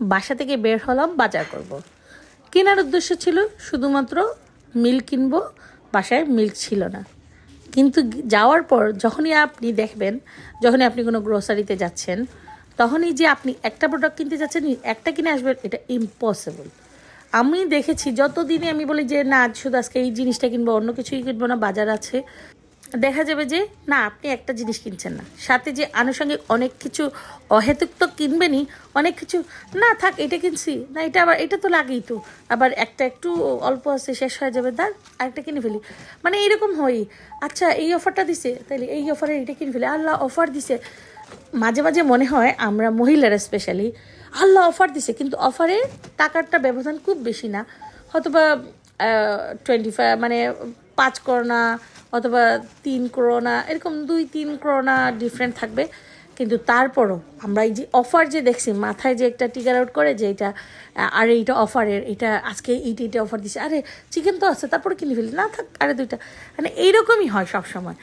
বাসা থেকে বের হলাম, বাজার করব। কেনার উদ্দেশ্য ছিল শুধুমাত্র মিল্ক কিনবো, বাসায় মিল্ক ছিল না। কিন্তু যাওয়ার পর যখনই আপনি দেখবেন, যখনই আপনি কোনো গ্রোসারিতে যাচ্ছেন, তখনই যে আপনি একটা প্রোডাক্ট কিনতে যাচ্ছেন, একটা কিনে আসবেন, এটা ইম্পসিবল আমি দেখেছি, যতদিনে আমি বলি যে, না শুধু আজকে এই জিনিসটা কিনবো, অন্য কিছুই কিনবো না, বাজার আছে। দেখা যাবে যে, না, আপনি একটা জিনিস কিনছেন না। সাথে যে আনুষঙ্গিক অনেক কিছু অহেতুক তো কিনবেনই, অনেক কিছু, না, থাক, এটা কিনছি, না, এটা আবার, এটা তো লাগেই তো। আবার একটা একটু অল্প আছে, শেষ হয়ে যাবে, দাঁড়, আরেকটা কিনে ফেলি। মানে এরকম হয় আচ্ছা এই অফারটা দিছে, তাইলে এই অফারে এটা কিনে ফেলি। আল্লাহ অফার দিছে। মাঝে মাঝে মনে হয় আমরা মহিলারা স্পেশালি আল্লাহ অফার দিছে, কিন্তু অফারে টাকারটা ব্যবধান খুব বেশি না। হয়তোবা টোয়েন্টি ফাইভ মানে পাঁচ করোনা অথবা তিন করোনা এরকম দুই তিন করোনা ডিফারেন্ট থাকবে। কিন্তু তারপরও আমরা এই যে অফার যে দেখছি, মাথায় যে একটা টিকার আউট করে যে এটা আরে এইটা অফারের এটা আজকে এইটা এইটা অফার দিছে, আরে চিকেন তো আছে, তারপরে কিনে ফেলি না থাক, আরে দুইটা। মানে এইরকমই হয় সব সময়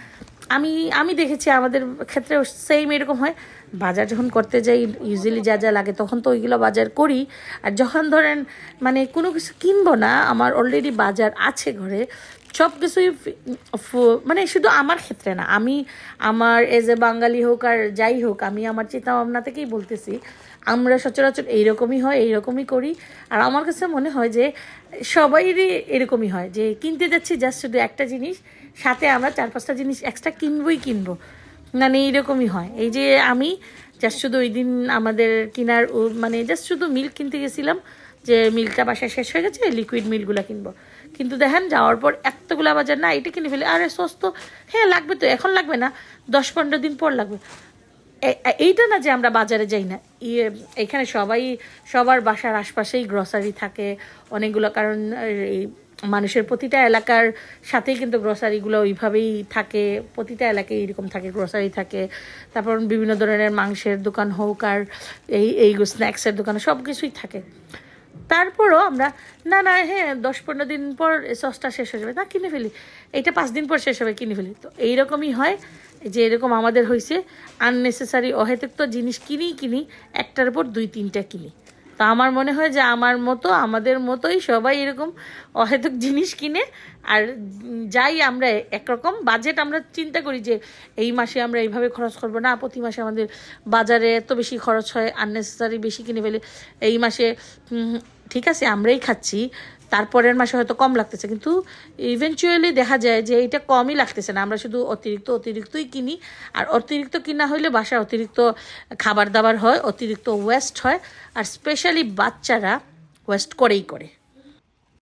আমি আমি দেখেছি আমাদের ক্ষেত্রেও সেম এরকম হয়। বাজার যখন করতে যাই ইউজুয়ালি যা যা লাগে, তখন তো ওইগুলো বাজার করি। আর যখন ধরেন মানে কোনো কিছু কিনবো না, আমার অলরেডি বাজার আছে ঘরে সব কিছুই মানে শুধু আমার ক্ষেত্রে না, আমি আমার এজ এ বাঙালি হোক আর যাই হোক, আমি আমার চিন্তা ভাবনা থেকেই বলতেছি, আমরা সচরাচর এইরকমই হয়, এইরকমই করি। আর আমার কাছে মনে হয় যে সবাইরই এরকমই হয়, যে কিনতে যাচ্ছি জাস্ট শুধু একটা জিনিস, সাথে আমরা চার পাঁচটা জিনিস এক্সট্রা কিনবই কিনবো। মানে এইরকমই হয়। এই যে আমি জাস্ট শুধু ওই দিন আমাদের কেনার মানে জাস্ট শুধু মিল্ক কিনতে গেছিলাম যে মিলটা বাসায় শেষ হয়ে গেছে লিকুইড মিলগুলো কিনবো। কিন্তু দেখেন, যাওয়ার পর এতগুলা বাজার না, এটা কিনে ফেলে, আরে সস্ত হ্যাঁ লাগবে তো, এখন লাগবে না, দশ পনেরো দিন পর লাগবে। এইটা না যে আমরা বাজারে যাই না ইয়ে এখানে সবাই, সবার বাসার আশপাশেই গ্রসারি থাকে, অনেকগুলো, কারণ, এই মানুষের প্রতিটা এলাকার সাথেই কিন্তু গ্রসারিগুলো ওইভাবেই থাকে, প্রতিটা এলাকায় এরকম থাকে গ্রসারি থাকে। তারপর বিভিন্ন ধরনের মাংসের দোকান হোক আর এই এই স্ন্যাক্সের দোকান সব কিছুই থাকে। তারপরও আমরা, না না হ্যাঁ দশ পনেরো দিন পর সসটা শেষ হয়ে যাবে। না, কিনে ফেলি। এইটা পাঁচ দিন পর শেষ হবে, কিনে ফেলি। তো এইরকমই হয় যে এরকম আমাদের হয়েছে আননেসেসারি অহেতুক তো জিনিস কিনি কিনি, একটার পর দুই, তিনটা কিনি। তো আমার মনে হয় যে আমার মতো, আমাদের মতোই সবাই এরকম অহেতুক জিনিস কিনে। আর যাই আমরা একরকম, বাজেট আমরা চিন্তা করি যে এই মাসে আমরা এইভাবে খরচ করব না, প্রতি মাসে আমাদের বাজারে এত বেশি খরচ হয় আননেসেসারি বেশি কিনে ফেলে। এই মাসে ঠিক আছে, আমরাই খাচ্ছি। তারপরের মাসে হয়তো কম লাগতেছে, কিন্তু ইভেনচুয়ালি দেখা যায় যে এটা কমই লাগতেছে না। আমরা শুধু অতিরিক্ত, অতিরিক্তই কিনি। আর অতিরিক্ত কিনা হইলে বাসায় অতিরিক্ত খাবার দাবার হয়, অতিরিক্ত ওয়েস্ট হয়। আর স্পেশালি বাচ্চারা ওয়েস্ট করেই করে।